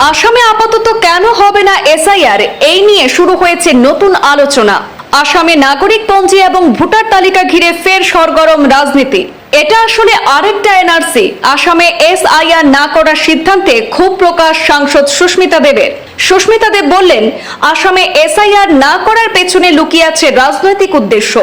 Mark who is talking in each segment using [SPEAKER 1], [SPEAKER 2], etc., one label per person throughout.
[SPEAKER 1] আসামে আপাতত কেন হবে না এসআইআর? এই নিয়ে শুরু হয়েছে নতুন আলোচনা। আসামে নাগরিক পঞ্জি এবং ভোটার তালিকা ঘিরে ফের সরগরম রাজনীতি। এটা আসলে আরেকটা এনআরসি। আসামে এসআইআর না করার সিদ্ধান্তে ক্ষোভ প্রকাশ সাংসদ সুস্মিতা দেবের। সুস্মিতা দেব বললেন, আসামে এসআইআর না করার পেছনে লুকিয়ে আছে রাজনৈতিক উদ্দেশ্য।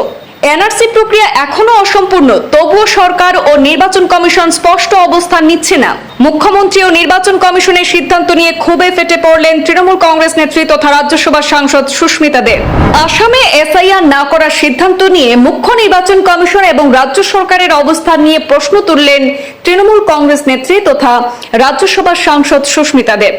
[SPEAKER 1] এনআরসি প্রক্রিয়া এখনও অসম্পূর্ণ, তবুও সরকার ও নির্বাচন কমিশন স্পষ্ট অবস্থান নিচ্ছে না। মুখ্যমন্ত্রী ও নির্বাচন কমিশনের সিদ্ধান্ত নিয়ে ক্ষোভে ফেটে পড়লেন তৃণমূল কংগ্রেস নেত্রী তথা রাজ্যসভার সাংসদ সুস্মিতা দেব। আসামে এসআইআর না করার সিদ্ধান্ত নিয়ে মুখ্য নির্বাচন কমিশন এবং রাজ্য সরকারের অবস্থান নিয়ে প্রশ্ন তুললেন তৃণমূল কংগ্রেস নেত্রী তথা রাজ্যসভার সাংসদ সুস্মিতা দেব।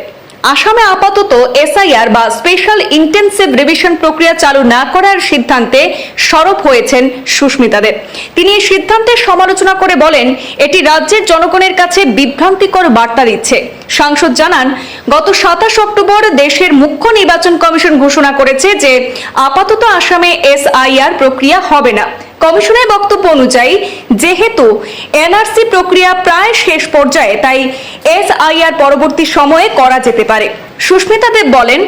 [SPEAKER 1] আসামে আপাতত এসআইআর বা স্পেশাল ইন্টেনসিভ রিভিশন প্রক্রিয়া চালু না করার সিদ্ধান্তে সরব হয়েছেন সুস্মিতা দেব তিনি এই সিদ্ধান্তের সমালোচনা করে বলেন, এটি রাজ্যের জনগণের কাছে বিভ্রান্তিকর বার্তা দিচ্ছে। সাংসদ জানান, গত সাতাশ অক্টোবর দেশের মুখ্য নির্বাচন কমিশন ঘোষণা করেছে যে আপাতত আসামে এসআইআর প্রক্রিয়া হবে না। কমিশনের বক্তব্য অনুযায়ী, যেহেতু এনআরসি প্রক্রিয়া প্রায় শেষ পর্যায়ে, তাই এসআইআর পরবর্তী সময়ে করা যেতে পারে। সুস্মিতা দেব বলেন,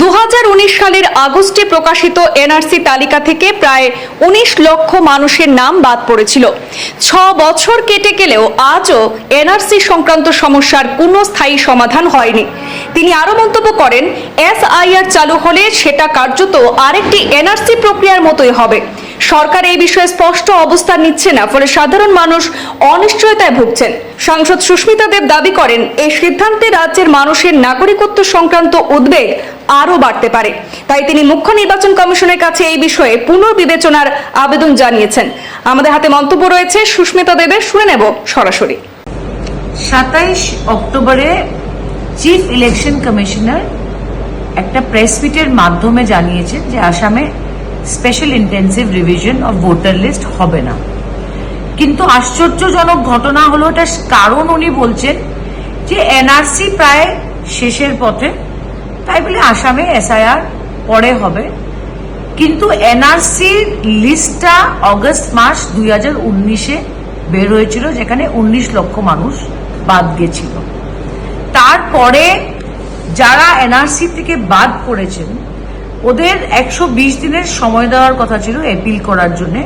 [SPEAKER 1] দুহাজার উনিশ সালের আগস্টে প্রকাশিত এনআরসি তালিকা থেকে প্রায় উনিশ লক্ষ মানুষের নাম বাদ পড়েছিল। ছ বছর কেটে গেলেও আজও এনআরসি সংক্রান্ত সমস্যার কোনো স্থায়ী সমাধান হয়নি। তিনি আরও মন্তব্য করেন, এসআইআর চালু হলে সেটা কার্যত আরেকটি এনআরসি প্রক্রিয়ার মতোই হবে। সরকার এই বিষয়ে স্পষ্ট অবস্থান নিচ্ছে না, ফলে সাধারণ মানুষ অনিশ্চয়তায় ভুগছেন। সাংসদ সুস্মিতা দেব দাবি করেন এই সিদ্ধান্তে রাজ্যের মানুষের নাগরিকত্ব সংক্রান্ত উদ্বেগ আরও বাড়তে পারে। তাই তিনি মুখ্য নির্বাচন কমিশনের কাছে এই বিষয়ে পুনর্বিবেচনার আবেদন জানিয়েছেন। আমাদের হাতে মন্তব্য রয়েছে সুস্মিতা দেবের, শুনে নেব সরাসরি।
[SPEAKER 2] সাতাইশ অক্টোবরে চিফ ইলেকশন কমিশনার একটা প্রেস মিটের মাধ্যমে জানিয়েছেন যে আসামে special intensive revision of voter list হবে না। কিন্তু আশ্চর্যজনক ঘটনা হলো এটা কারণ উনি বলছেন যে এনআরসি প্রায় শেষের পথে, তাই বলে আসামে এসআইআর পরে হবে। কিন্তু এনআরসির লিস্টটা অগস্ট মাস দুই হাজার উনিশে বের হয়েছিল, যেখানে উনিশ লক্ষ মানুষ বাদ গেছিল। তারপরে যারা এনআরসি থেকে বাদ পড়েছেন ওদের একশো বিশ দিনের সময় দেওয়ার কথা ছিল অ্যাপিল করার জন্য,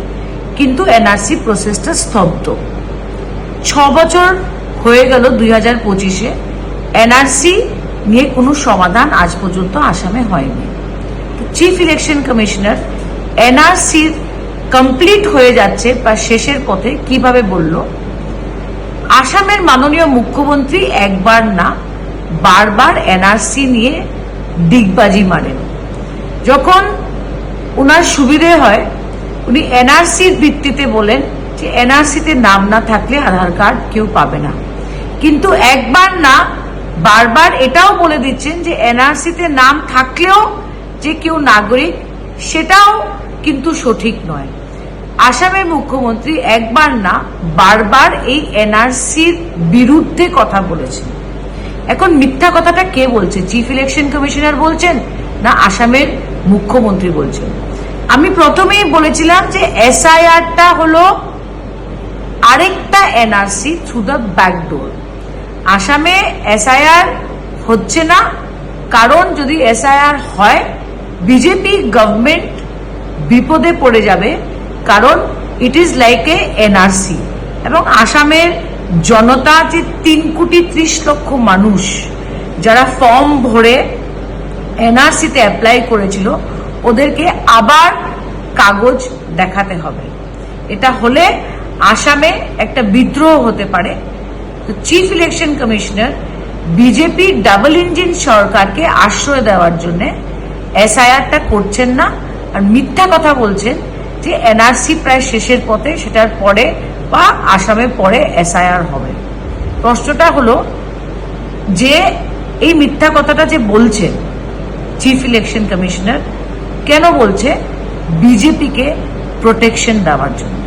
[SPEAKER 2] কিন্তু এনআরসি প্রসেসটা স্তব্ধ। ছ বছর হয়ে গেল দুই হাজার পঁচিশে এনআরসি নিয়ে কোনো সমাধান আজ পর্যন্ত আসামে হয়নি। Chief election commissioner NRC complete হয়ে যাচ্ছে বা শেষের পথে কীভাবে বলল? আসামের মাননীয় মুখ্যমন্ত্রী একবার না, বারবার এনআরসি নিয়ে ডিগবাজি মারেন। যখন ওনার সুবিধে হয়, উনি এনআরসির ভিত্তিতে বলেন যে এনআরসিতে নাম না থাকলে আধার কার্ড কেউ পাবে না। কিন্তু একবার না, বারবার এটাও বলে দিচ্ছেন যে এনআরসিতে নাম থাকলেও যে কেউ নাগরিক, সেটাও কিন্তু সঠিক নয়। আসামের মুখ্যমন্ত্রী একবার না, বারবার এই এনআরসির বিরুদ্ধে কথা বলেছেন। এখন মিথ্যা কথাটা কে বলছে? চিফ ইলেকশন কমিশনার বলছেন না আসামের মুখ্যমন্ত্রী বলছেন। আমি প্রথমেই বলেছিলাম যে এসআইআরটা হলো আরেকটা এনআরসি থ্রু দ্য ব্যাকডোর আসামে এসআইআর হচ্ছে না, কারণ যদি এসআইআর হয়, বিজেপি গভর্নমেন্ট বিপদে পড়ে যাবে, কারণ it is like a NRC. এবং আসামের জনতা যে তিন কোটি ত্রিশ লক্ষ মানুষ, যারা ফর্ম ভরে এনআরসিতে অ্যাপ্লাই করেছিল, ওদেরকে আবার কাগজ দেখাতে হবে। এটা হলে আসামে একটা বিদ্রোহ হতে পারে। তো chief election commissioner BJP double engine সরকারকে আশ্রয় দেওয়ার জন্য এসআইআরটা করছেন না। আর মিথ্যা কথা বলছেন যে এনআরসি প্রায় শেষের পথে সেটার পরে বা আসামে পরে এসআইআর হবে। প্রশ্নটা হলো যে এই মিথ্যা কথাটা যে বলছেন চিফ ইলেকশন কমিশনার কেন বলছে বিজেপিকে প্রোটেকশন দেওয়ার জন্য?